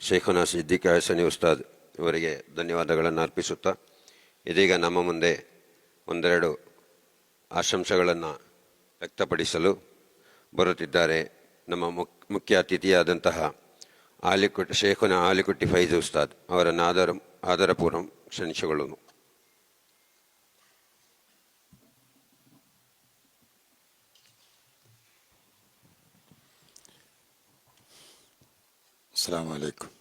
ಶೇಖುನಾ ಸಿದ್ದಿಕ್ ಹಸನಿ ಉಸ್ತಾದ್ ಇವರಿಗೆ ಧನ್ಯವಾದಗಳನ್ನು ಅರ್ಪಿಸುತ್ತಾ, ಇದೀಗ ನಮ್ಮ ಮುಂದೆ ಒಂದೆರಡು ಆಶಂಸೆಗಳನ್ನು ವ್ಯಕ್ತಪಡಿಸಲು ಬರುತ್ತಿದ್ದಾರೆ ನಮ್ಮ ಮುಕ್, ಮುಖ್ಯ ಅತಿಥಿಯಾದಂತಹ ಆಲಿಕುಟ್ ಶೇಖುನ ಆಲಿಕುಟ್ಟಿ ಫೈಜ್ ಉಸ್ತಾದ್ ಅವರನ್ನು ಆಧಾರ ಆಧಾರಪೂರ್ವ ಕ್ಷಣಿಸಿಕೊಳ್ಳುന്നു അസ്സാം വലൈക്കും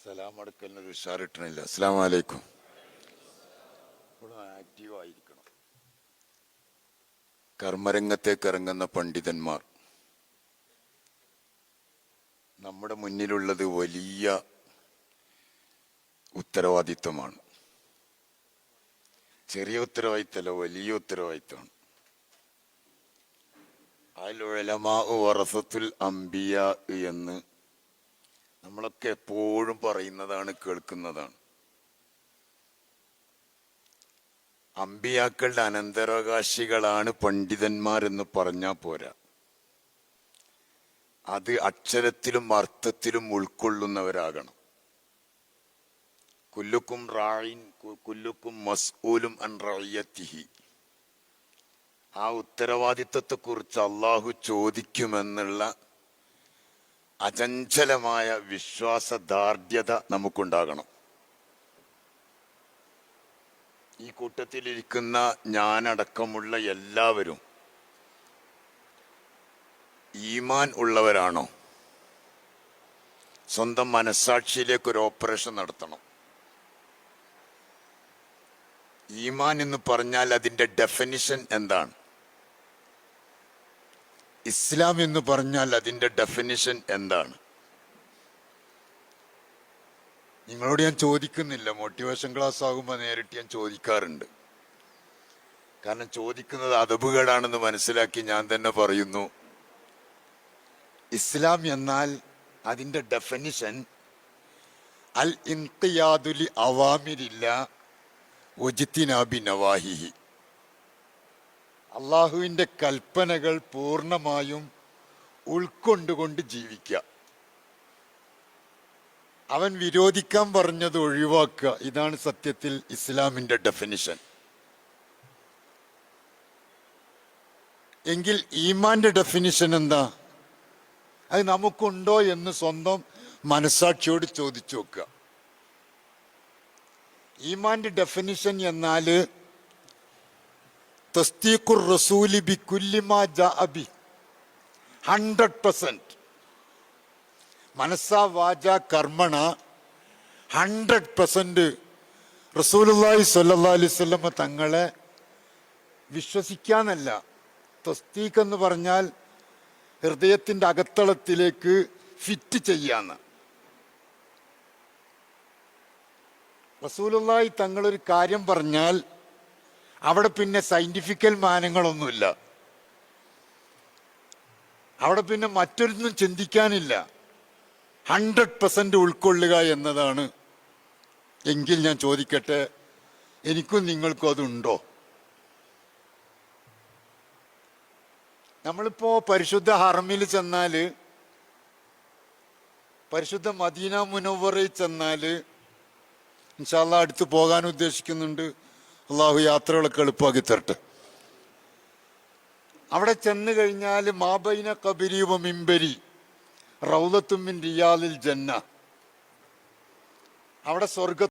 സലാം അടക്കലിനൊരു ഉഷാറിട്ടണില്ല അസ്സാം വലൈക്കും ആക്റ്റീവ് ആയിരിക്കണം. കർമ്മരംഗത്തേക്ക് ഇറങ്ങുന്ന പണ്ഡിതന്മാർ നമ്മുടെ മുന്നിലുള്ളത് വലിയ ഉത്തരവാദിത്വമാണ്. ചെറിയ ഉത്തരവാദിത്തമല്ല വലിയ ഉത്തരവാദിത്തമാണ് വറസത്തുൽ എന്ന് നമ്മളൊക്കെ എപ്പോഴും പറയുന്നതാണ് കേൾക്കുന്നതാണ്. അമ്പിയാക്കളുടെ അനന്തരാവകാശികളാണ് പണ്ഡിതന്മാരെന്ന് പറഞ്ഞാൽ പോരാ. അത് അക്ഷരത്തിലും അർത്ഥത്തിലും ഉൾക്കൊള്ളുന്നവരാകണം. കുല്ലുക്കും റായിൻ കുല്ലുക്കും മസ്ഊലും അൻ റയ്യത്തിഹി ആ ഉത്തരവാദിത്വത്തെക്കുറിച്ച് അള്ളാഹു ചോദിക്കുമെന്നുള്ള അചഞ്ചലമായ വിശ്വാസദാർഢ്യത നമുക്കുണ്ടാകണം. ഈ കൂട്ടത്തിലിരിക്കുന്ന ഞാനടക്കമുള്ള എല്ലാവരും ഈമാൻ ഉള്ളവരാണോ? സ്വന്തം മനസ്സാക്ഷിയിലേക്ക് ഒരു ഓപ്പറേഷൻ നടത്തണം. ഈമാൻ എന്ന് പറഞ്ഞാൽ അതിന്റെ ഡെഫിനിഷൻ എന്താണ്? ഇസ്ലാം എന്ന് പറഞ്ഞാൽ അതിന്റെ ഡെഫിനിഷൻ എന്താണ്? നിങ്ങളോട് ഞാൻ ചോദിക്കുന്നില്ല. മോട്ടിവേഷൻ ക്ലാസ് ആകുമ്പോൾ നേരിട്ട് ഞാൻ ചോദിക്കാറുണ്ട്. കാരണം ചോദിക്കുന്നത് അതബുകേടാണെന്ന് മനസ്സിലാക്കി ഞാൻ തന്നെ പറയുന്നു. ഇസ്ലാം എന്നാൽ അതിന്റെ ഡെഫിനിഷൻ അൽ ഇൻതിയാദുലി അവാമിരില്ല ഒജിത്തിനാബി നവാഹിഹി. അള്ളാഹുവിന്റെ കൽപ്പനകൾ പൂർണമായും ഉൾക്കൊണ്ടുകൊണ്ട് ജീവിക്കുക അവൻ വിരോധിക്കാൻ പറഞ്ഞത് ഒഴിവാക്കുക. ഇതാണ് സത്യത്തിൽ ഇസ്ലാമിന്റെ ഡെഫിനിഷൻ എങ്കിൽ ഈമാന്റെ ഡെഫിനിഷൻ എന്താ? അത് നമുക്കുണ്ടോ എന്ന് സ്വന്തം മനസാക്ഷിയോട് ചോദിച്ചു നോക്കുക. ഈമാന്റെ ഡെഫിനിഷൻ എന്നാൽ തസ്തീഖുർ റസൂലി ബി കുല്ലിമാ ജാഅ ബി. Hundred percent. മനസ്സാ വാച കർമ്മണ ഹൺഡ്രഡ് പെർസെന്റ് റസൂലുള്ളാഹി സ്വല്ലല്ലാഹി അലൈഹി വസല്ലമ തങ്ങളെ വിശ്വസിക്കാനല്ല. തസ്തീഖ് എന്ന് പറഞ്ഞാൽ ഹൃദയത്തിന്റെ അകത്തളത്തിലേക്ക് ഫിറ്റ് ചെയ്യാന്ന്. റസൂലുള്ളാഹി തങ്ങളൊരു കാര്യം പറഞ്ഞാൽ അവിടെ പിന്നെ സയന്റിഫിക്കൽ മാനങ്ങളൊന്നുമില്ല. അവിടെ പിന്നെ മറ്റൊരൊന്നും ചിന്തിക്കാനില്ല. ഹൺഡ്രഡ് പെർസെന്റ് ഉൾക്കൊള്ളുക എന്നതാണ്. എങ്കിൽ ഞാൻ ചോദിക്കട്ടെ എനിക്കും നിങ്ങൾക്കും അതുണ്ടോ? നമ്മളിപ്പോ പരിശുദ്ധ ഹറമിൽ ചെന്നാൽ പരിശുദ്ധ മദീന മുനവറയിൽ ചെന്നാൽ ഇൻഷാല്ല അടുത്ത് പോകാൻ ഉദ്ദേശിക്കുന്നുണ്ട്. അള്ളാഹു യാത്രകളൊക്കെ എളുപ്പമാക്കി തരട്ടെ. അവിടെ ചെന്ന് കഴിഞ്ഞാൽ മാബൈന കബിരി മിംബരി റൗലത്തുമ്മിൻ റിയാലിൽ ജന്ന. അവിടെ സ്വർഗ